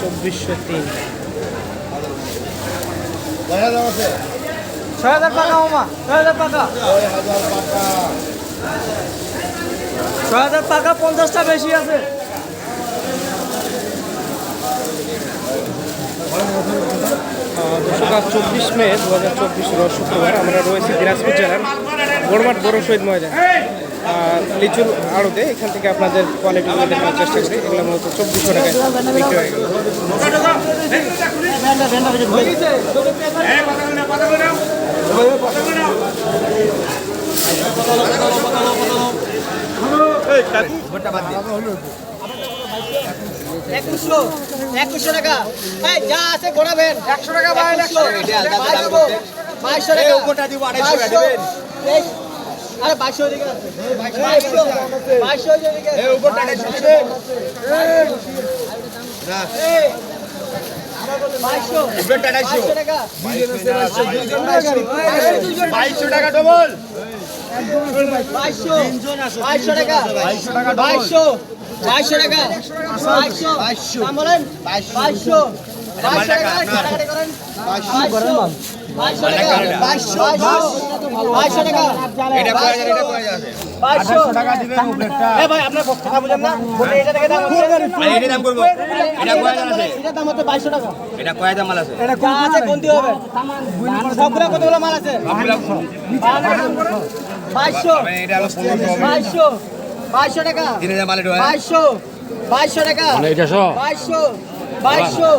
চব্বিশশো তিন। ছয় হাজার টাকা মামা ছয় হাজার টাকা। ছয় হাজার টাকা। পঞ্চাশটা বেশি আছে। দর্শক আজ চব্বিশ মে দু হাজার চব্বিশ শুক্রবার। আমরা রয়েছি দিনাজপুর জেলার গোড়মাঠ বড় শহীদ ময়দান। লিচুর আড়তে এখান থেকে আপনাদের কোয়ালিটিগুলো দেখানোর চেষ্টা করি এগুলো মূলত চব্বিশশো টাকায় বিক্রি হয়ে গেল। একুশশো একুশশো টাকা। যা আছে ঘোরাবেন। একশো টাকা বাইশশো। বাইশশো টাকা। উপরটা দিব আড়াইশো টাকা দেবেন। আরে বাইশশো দিকে আছে বাইশশো দিকে উপরটা আড়াইশো দিবেন বাইশশো উপরটা আড়াইশো টাকা টাকা। ডবল বাইশশো বাইশশো টাকা। বাইশশো টাকা বলেন। বাইশশো বাইশশো টাকা। বাইশশো বাইশশো টাকা। বাইশশো বাইশশো টাকা। আছে বাইশশো টাকা দিবেন বাইশশো টাকা। বাইশশো। বাইশশো। টাকা। বাইশশো। বাইশশো।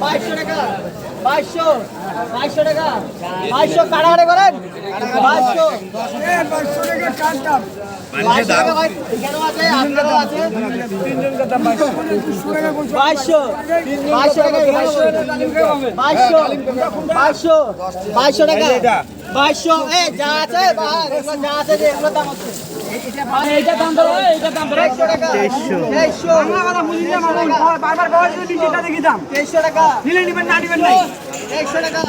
বাইশশো টাকা। বাইশশো বাইশশো টাকা। বাইশশো কাটাকাটি করেন? বাইশশো। বাইশশো আছে আছে। বাইশশো টাকা বাইশশো এ, যা আছে যা আছে যে এগুলোর ধরো তেইশশো টাকা। তেইশশো। তেইশশো। বারবার তেইশশো টাকা। নিলে নিবেন না নিবেন তেইশশো টাকা।